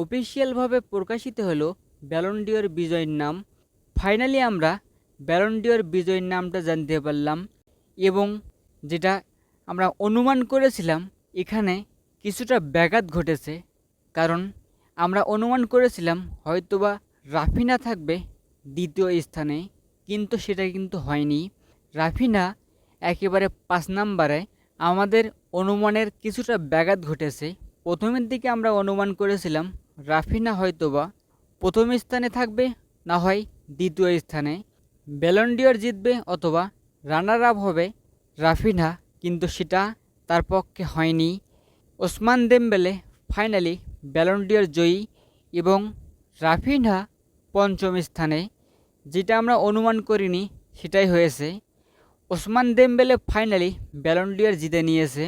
অফিসিয়ালভাবে প্রকাশিত হলো ব্যালন্ডিওর বিজয়ীর নাম। ফাইনালি আমরা ব্যালন্ডিওর বিজয়ীর নামটা জানতে পারলাম এবং যেটা আমরা অনুমান করেছিলাম, এখানে কিছুটা ব্যাঘাত ঘটেছে। কারণ আমরা অনুমান করেছিলাম হয়তোবা রাফিনা থাকবে দ্বিতীয় স্থানে, কিন্তু সেটা কিন্তু হয়নি। রাফিনা একেবারে পাঁচ নাম্বারে আমাদের অনুমানের কিছুটা ব্যাঘাত ঘটেছে। প্রথমের দিকে আমরা অনুমান করেছিলাম রাফিনা হয়তোবা প্রথম স্থানে থাকবে, না হয় দ্বিতীয় স্থানে। ব্যালন্ডিয়র জিতবে অথবা রানার আপ হবে রাফিনা কিন্তু সেটা তার পক্ষে হয়নি। Ousmane Dembele finally Ballon d'Or জয়ী এবং রাফিনা পঞ্চম স্থানে, যেটা আমরা অনুমান করিনি, সেটাই হয়েছে। ওসমান দেমবেলে ফাইনালি ব্যালন্ডিয়র জিতে নিয়েছে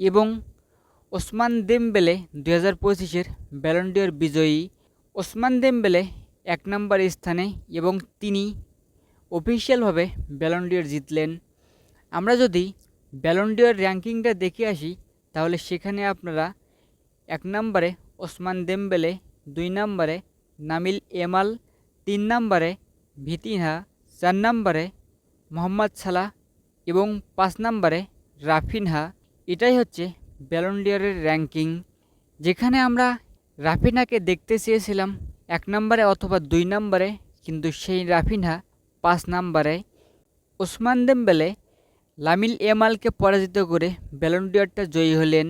এবং ওসমান দেমবেলে দু হাজার পঁচিশের ব্যালন্ডিয়র বিজয়ী। ওসমান দেমবেলে এক নম্বর স্থানে এবং তিনি অফিসিয়ালভাবে ব্যালন্ডিয়র জিতলেন। আমরা যদি ব্যালন্ডিয়র র্যাঙ্কিংটা দেখে আসি, তাহলে সেখানে আপনারা এক নম্বরে ওসমান দেমবেলে, দুই নম্বরে নামিল এমাল, তিন নম্বরে ভিতিনহা চার নম্বরে মোহাম্মদ সালাহ এবং পাঁচ নম্বরে রাফিনহা এটাই হচ্ছে ব্যালন্ডিয়ারের র্যাঙ্কিং, যেখানে আমরা রাফিনাকে দেখতে চেয়েছিলাম এক নম্বরে অথবা দুই নম্বরে, কিন্তু সেই রাফিনা পাঁচ নম্বরে। ওসমান দেমবেলে লামিল এমালকে পরাজিত করে ব্যালন্ডিয়ারটা জয়ী হলেন।